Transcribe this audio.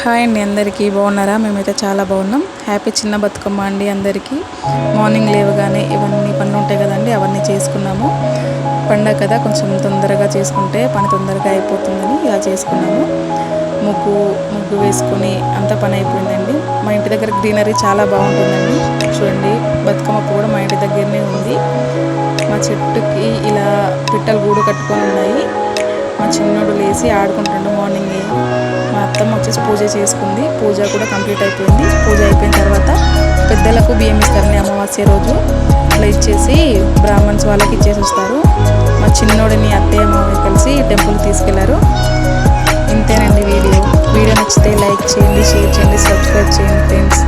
Hi అండి అందరికీ. బాగున్నారా? మేమైతే చాలా బాగున్నాం. హ్యాపీ చిన్న బతుకమ్మ అండి అందరికీ. మార్నింగ్ లేవగానే ఇవన్నీ పనులు ఉంటాయి కదండి అవన్నీ చేసుకున్నాము. పండగ కదా కొంచెం తొందరగా చేసుకుంటే పని తొందరగా అయిపోతుందని ఇలా చేసుకున్నాము. ముగ్గు ముగ్గు వేసుకొని అంత పని అయిపోయిందండి. మా ఇంటి దగ్గర గ్రీనరీ చాలా బాగుంటుందండి. చూడండి బతుకమ్మ కూడా మా ఇంటి దగ్గరనే ఉంది. మా చెట్టుకి ఇలా పిట్టలు గూడు కట్టుకొని ఉన్నాయి. మా చిన్నోడు లేచి ఆడుకుంటుండు మార్నింగ్. అత్తమ్మ వచ్చేసి పూజ చేసుకుంది. పూజ కూడా కంప్లీట్ అయిపోయింది. పూజ అయిపోయిన తర్వాత పెద్దలకు బియ్యం ఇస్తారని అమావాస్య రోజు అట్లా ఇచ్చేసి బ్రాహ్మణ్స్ వాళ్ళకి ఇచ్చేసి వస్తారు. మా చిన్నోడిని అత్తయ్య మామయ్య కలిసి టెంపుల్ తీసుకెళ్ళారు. ఇంతేనండి వీడియో. వీడియో నచ్చితే లైక్ చేయండి షేర్ చేయండి సబ్స్క్రైబ్ చేయండి ఫ్రెండ్స్.